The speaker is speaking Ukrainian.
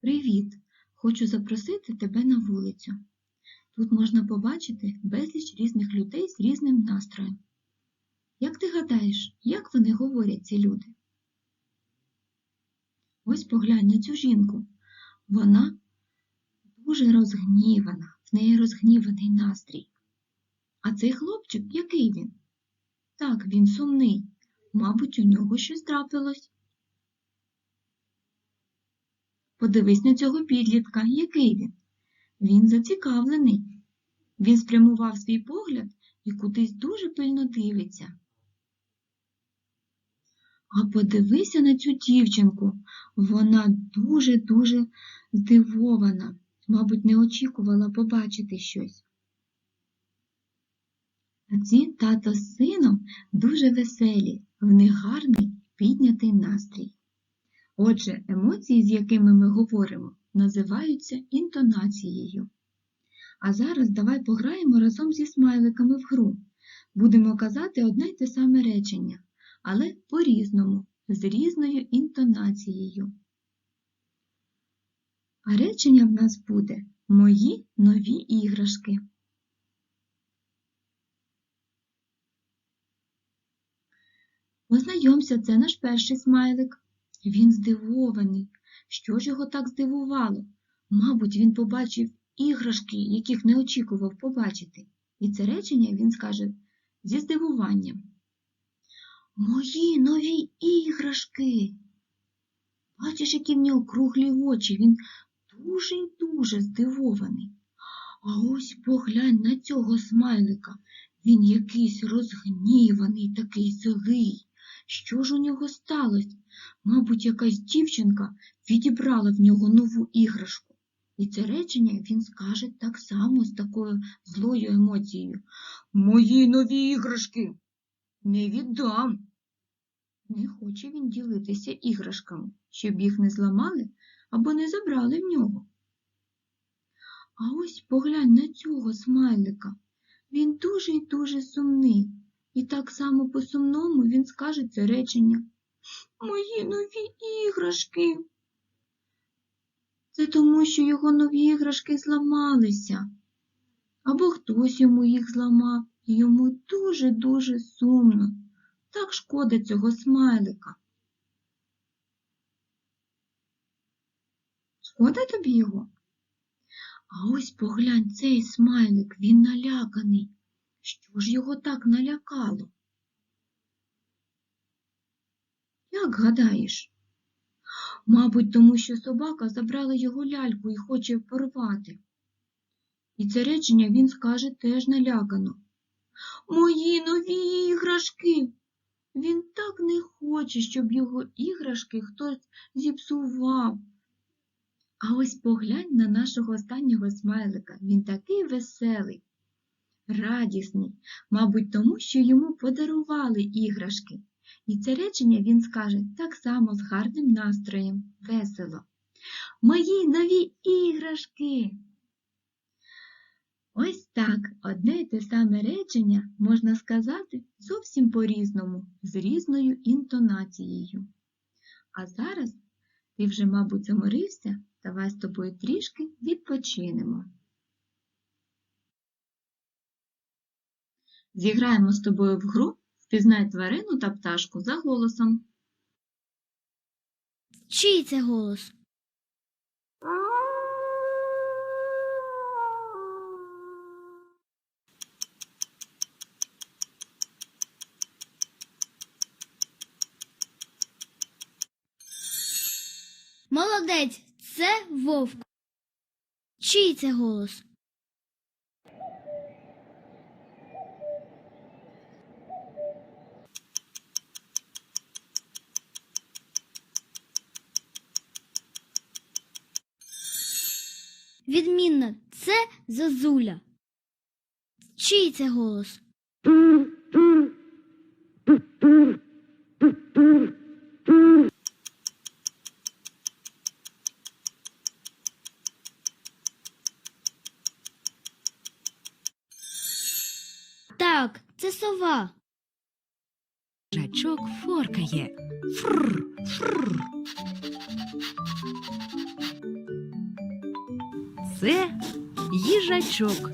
Привіт! Хочу запросити тебе на вулицю. Тут можна побачити безліч різних людей з різним настроєм. Як ти гадаєш, як вони говорять, ці люди? Ось поглянь на цю жінку. Вона дуже розгнівана, в неї розгніваний настрій. А цей хлопчик, який він? Так, він сумний. Мабуть, у нього щось трапилось. Подивись на цього підлітка, який він. Він зацікавлений. Він спрямував свій погляд і кудись дуже пильно дивиться. А подивися на цю дівчинку. Вона дуже-дуже здивована, мабуть, не очікувала побачити щось. А ці тато з сином дуже веселі, в них гарний піднятий настрій. Отже, емоції, з якими ми говоримо, називаються інтонацією. А зараз давай пограємо разом зі смайликами в гру. Будемо казати одне й те саме речення, але по-різному, з різною інтонацією. А речення в нас буде Мої нові іграшки. Познайомся, це наш перший смайлик. Він здивований. Що ж його так здивувало? Мабуть, він побачив іграшки, яких не очікував побачити. І це речення він скаже зі здивуванням. Мої нові іграшки. Бачиш, які в нього круглі очі, він дуже й дуже здивований. А ось поглянь на цього смайлика. Він якийсь розгніваний, такий злий. Що ж у нього сталося? Мабуть, якась дівчинка відібрала в нього нову іграшку. І це речення він скаже так само з такою злою емоцією. Мої нові іграшки не віддам. Не хоче він ділитися іграшками, щоб їх не зламали або не забрали в нього. А ось поглянь на цього смайлика. Він дуже й дуже сумний. І так само по-сумному він скаже це речення. Мої нові іграшки. Це тому, що його нові іграшки зламалися. Або хтось йому їх зламав, і йому дуже-дуже сумно. Так шкода цього смайлика. Шкода тобі його? А ось поглянь, цей смайлик, він наляканий. Що ж його так налякало? Як гадаєш? Мабуть, тому що собака забрала його ляльку і хоче порвати. І це речення він скаже теж налякано. Мої нові іграшки. Він так не хоче, щоб його іграшки хтось зіпсував. А ось поглянь на нашого останнього смайлика. Він такий веселий, радісний, мабуть, тому що йому подарували іграшки. І це речення він скаже так само з гарним настроєм, весело. Мої нові іграшки. Ось так одне й те саме речення можна сказати зовсім по-різному, з різною інтонацією. А зараз ти вже, мабуть, заморився, давай з тобою трішки відпочинемо. Зіграємо з тобою в гру Впізнай тварину та пташку за голосом. Чий це голос? Молодець, це вовк. Чий це голос? Відмінно, це зозуля. Чий це голос? Так, це сова. Жачок форкає. Фрр, фрр. Це їжачок.